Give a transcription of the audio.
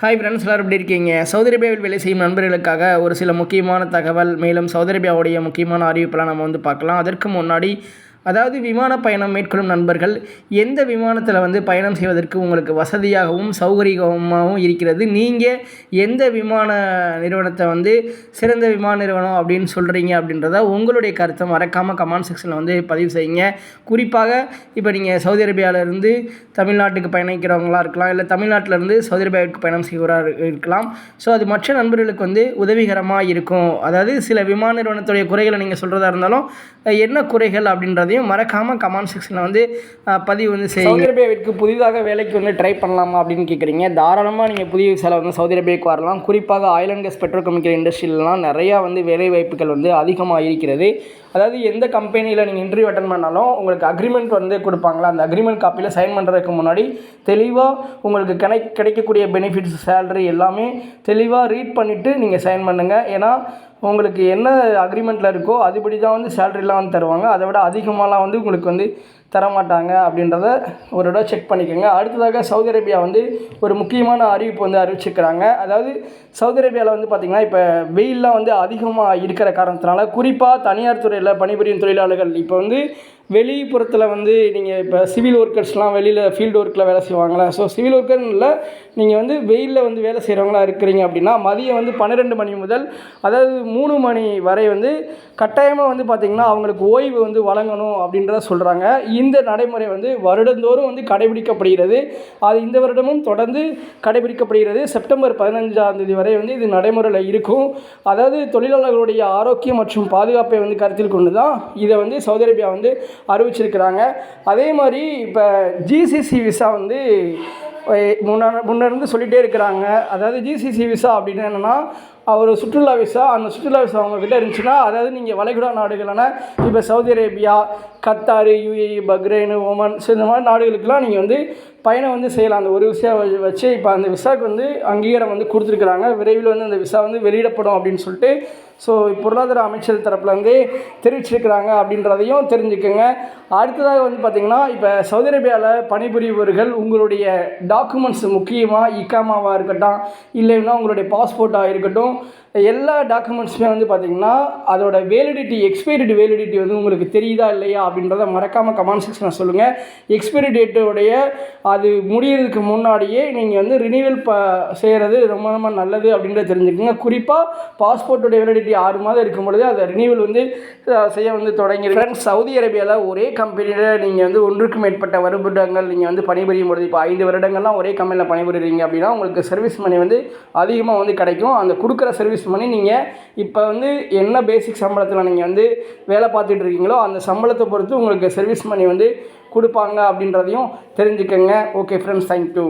Hi friends எல்லோரும் எப்படி இருக்கீங்க? சவுதி அரேபியாவில் வேலை செய்யும் நண்பர்களுக்காக ஒரு சில முக்கியமான தகவல். மேலும் சவுதி அரேபியாவுடைய முக்கியமான அறிவிப்பெல்லாம் நம்ம வந்து பார்க்கலாம். அதற்கு முன்னாடி அதாவது விமான பயணம் மேற்கொள்ளும் நண்பர்கள் எந்த விமானத்தில் வந்து பயணம் செய்வதற்கு உங்களுக்கு வசதியாகவும் சௌகரியமாகவும் இருக்கிறது? நீங்கள் எந்த விமான நிறுவனத்தை வந்து சிறந்த விமான நிறுவனம் அப்படின்னு சொல்கிறீங்க அப்படின்றத உங்களுடைய கருத்தை மறக்காமல் கமெண்ட் செக்ஷனில் வந்து பதிவு செய்யுங்க. குறிப்பாக இப்போ நீங்கள் சவுதி அரேபியாவிலேருந்து தமிழ்நாட்டுக்கு பயணிக்கிறவங்களா இருக்கலாம் இல்லை தமிழ்நாட்டிலேருந்து சவுதி அரேபியாவிற்கு பயணம் செய்வராக இருக்கலாம். ஸோ அது மற்ற நண்பர்களுக்கு வந்து உதவிகரமாக இருக்கும். அதாவது சில விமான நிறுவனத்துடைய குறைகளை நீங்கள் சொல்கிறதா இருந்தாலும் என்ன குறைகள் அப்படின்றதையும் மறக்காமல் கமெண்ட் செக்ஷனில் வந்து பதிவு வந்து செய்யுங்க சவுதி அரேபியாவிற்கு புதிதாக வேலைக்கு வந்து ட்ரை பண்ணலாமா அப்படின்னு கேட்குறீங்க தாராளமாக நீங்கள் புதிய விசால வந்து சவுதி அரேபியாவுக்கு வரலாம். குறிப்பாக ஆயில் அண்ட் கேஸ் பெட்ரோகெமிக்கல் இண்டஸ்ட்ரியிலலாம் நிறையா வந்து வேலை வாய்ப்புகள் வந்து அதிகமாக இருக்கிறது. அதாவது எந்த கம்பெனியில் நீங்கள் இன்டர்வியூ அட்டன் பண்ணாலும் உங்களுக்கு அக்ரிமெண்ட் வந்து கொடுப்பாங்களா? அந்த அக்ரிமெண்ட் காப்பியில் சைன் பண்ணுறதுக்கு முன்னாடி தெளிவாக உங்களுக்கு கிடை கிடைக்கக்கூடிய பெனிஃபிட்ஸ் சேலரி எல்லாமே தெளிவாக ரீட் பண்ணிவிட்டு நீங்கள் சைன் பண்ணுங்கள் ஏன்னா உங்களுக்கு என்ன அக்ரிமெண்ட்டில் இருக்கோ அதுபடி தான் வந்து சேலரிலாம் வந்து தருவாங்க. அதை விட அதிகமாகலாம் வந்து உங்களுக்கு வந்து தரமாட்டாங்க அப்படின்றத ஒரு தடவை செக் பண்ணிக்கோங்க. அடுத்ததாக சவுதி அரேபியா வந்து ஒரு முக்கியமான அறிவிப்பு வந்து அறிவிச்சிருக்கிறாங்க. அதாவது சவுதி அரேபியாவில் வந்து பார்த்திங்கன்னா இப்போ வெயிலெலாம் வந்து அதிகமாக இருக்கிற காரணத்தினால குறிப்பாக தனியார் துறையில் பணிபுரியும் தொழிலாளர்கள் இப்போ வந்து வெளிப்புறத்தில் வந்து நீங்கள் இப்போ சிவில் ஒர்க்கர்ஸ்லாம் வெளியில் ஃபீல்டு ஒர்க்கில் வேலை செய்வாங்களே ஸோ சிவில் ஒர்க்கர்னு இல்லை நீங்கள் வந்து வெயிலில் வந்து வேலை செய்கிறவங்களா இருக்கிறீங்க அப்படின்னா மதியம் வந்து பன்னிரெண்டு மணி முதல் அதாவது மூணு மணி வரை வந்து கட்டாயமாக வந்து பார்த்திங்கன்னா அவங்களுக்கு ஓய்வு வந்து வழங்கணும் அப்படின்றத சொல்கிறாங்க இந்த நடைமுறை வந்து வருடந்தோறும் வந்து கடைபிடிக்கப்படுகிறது. அது இந்த வருடமும் தொடர்ந்து கடைபிடிக்கப்படுகிறது. செப்டம்பர் பதினஞ்சாம் தேதி வரை வந்து இது நடைமுறையில் இருக்கும். அதாவது தொழிலாளர்களுடைய ஆரோக்கியம் மற்றும் பாதுகாப்பை வந்து கருத்தில் கொண்டு தான் இதை வந்து சவுதி அரேபியா வந்து அறிவிச்சிருக்கிறாங்க. அதே மாதிரி இப்போ ஜிசிசி விசா வந்து அஹ் முன்ன முன்னிருந்து சொல்லிகிட்டே இருக்கிறாங்க. அதாவது ஜிசிசி விசா அப்படின்னு என்னென்னா ஒரு சுற்றுலா விசா அந்த சுற்றுலா விசா அவங்கக்கிட்ட இருந்துச்சுன்னா அதாவது நீங்கள் வளைகுடா நாடுகளான இப்போ Saudi Arabia Qatar UAE Bahrain Oman so இந்த மாதிரி நாடுகளுக்கெல்லாம் நீங்கள் வந்து பயணம் வந்து செய்யலாம். அந்த ஒரு விசா வச்சு இப்போ அந்த விசாவுக்கு வந்து அங்கீகாரம் வந்து கொடுத்துருக்குறாங்க. விரைவில் வந்து அந்த விசா வந்து வெளியிடப்படும் அப்படின்னு சொல்லிட்டு ஸோ பொருளாதார அமைச்சர் தரப்பில் வந்து தெரிவிச்சிருக்கிறாங்க அப்படின்றதையும் தெரிஞ்சுக்கோங்க. அடுத்ததாக வந்து பார்த்திங்கன்னா இப்போ சவுதி அரேபியாவில் பணிபுரிபவர்கள் உங்களுடைய டாக்குமெண்ட்ஸ் முக்கியமாக இக்காமாவாக இருக்கட்டும் இல்லைன்னா உங்களுடைய பாஸ்போர்ட்டாக இருக்கட்டும் Então, எல்லா டாக்குமெண்ட்ஸுமே வந்து பார்த்திங்கன்னா அதோட வேலிடிட்டி எக்ஸ்பைரிட் வேலிடிட்டி வந்து உங்களுக்கு தெரியுதா இல்லையா அப்படின்றத மறக்காமல் கமெண்ட் செக்ஷனில் சொல்லுங்கள் எக்ஸ்பைரி டேட்டோடைய அது முடியறதுக்கு முன்னாடியே நீங்கள் வந்து ரினிவல் ப செய்கிறது ரொம்ப ரொம்ப நல்லது அப்படின்றத தெரிஞ்சுக்கோங்க. குறிப்பாக பாஸ்போர்ட்டோடைய வேலிடிட்டி ஆறு மாதம் இருக்கும் பொழுது அதை ரினிவல் வந்து செய்ய வந்து தொடங்கி ஃப்ரெண்ட்ஸ் சவுதி அரேபியாவில் ஒரே கம்பெனியில் நீங்கள் வந்து ஒன்றுக்கு மேற்பட்ட வருடங்கள் நீங்கள் வந்து பணிபுரியும் பொழுது இப்போ ஐந்து வருடங்கள்லாம் ஒரே கம்பெனியில் பணிபுரிகிறீங்க அப்படின்னா உங்களுக்கு சர்வீஸ் மணி வந்து அதிகமாக வந்து கிடைக்கும். அந்த கொடுக்குற சர்வீஸ் மணி நீங்கள் இப்போ வந்து என்ன பேசிக் சம்பளத்தில் நீங்கள் வந்து வேலை பார்த்துட்டு இருக்கீங்களோ அந்த சம்பளத்தை பொறுத்து உங்களுக்கு சர்வீஸ் மணி வந்து கொடுப்பாங்க அப்படின்றதையும் தெரிஞ்சுக்கங்க. Okay friends thank you